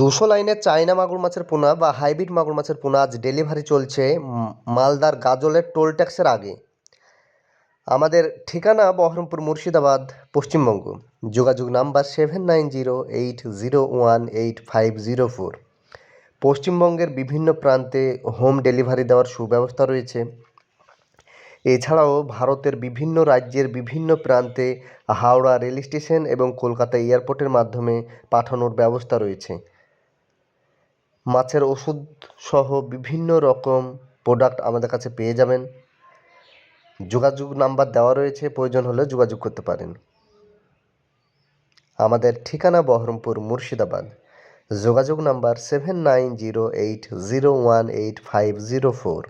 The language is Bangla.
দুশো লাইনের চায়না মাগুর মাছের পোনা বা হাইব্রিড মাগুর মাছের পোনা আজ ডেলিভারি চলছে মালদার গাজলের টোল ট্যাক্সের আগে। আমাদের ঠিকানা বহরমপুর মুর্শিদাবাদ, পশ্চিমবঙ্গ। যোগাযোগ number seven nine zero eight zero one eight five zero four. পশ্চিমবঙ্গের বিভিন্ন প্রান্তে হোম ডেলিভারি দেওয়ার সুব্যবস্থা রয়েছে। এছাড়াও ভারতের বিভিন্ন রাজ্যের বিভিন্ন প্রান্তে হাওড়া রেল স্টেশন এবং কলকাতা এয়ারপোর্টের মাধ্যমে পাঠানোর ব্যবস্থা রয়েছে। মাছের ওষুধ সহ বিভিন্ন রকম প্রোডাক্ট আমাদের কাছে পেয়ে যাবেন। যোগাযোগ নাম্বার দেওয়া রয়েছে, প্রয়োজন হলে যোগাযোগ করতে পারেন। আমাদের ঠিকানা বহরমপুর মুর্শিদাবাদ। যোগাযোগ number seven nine zero eight zero one eight five zero four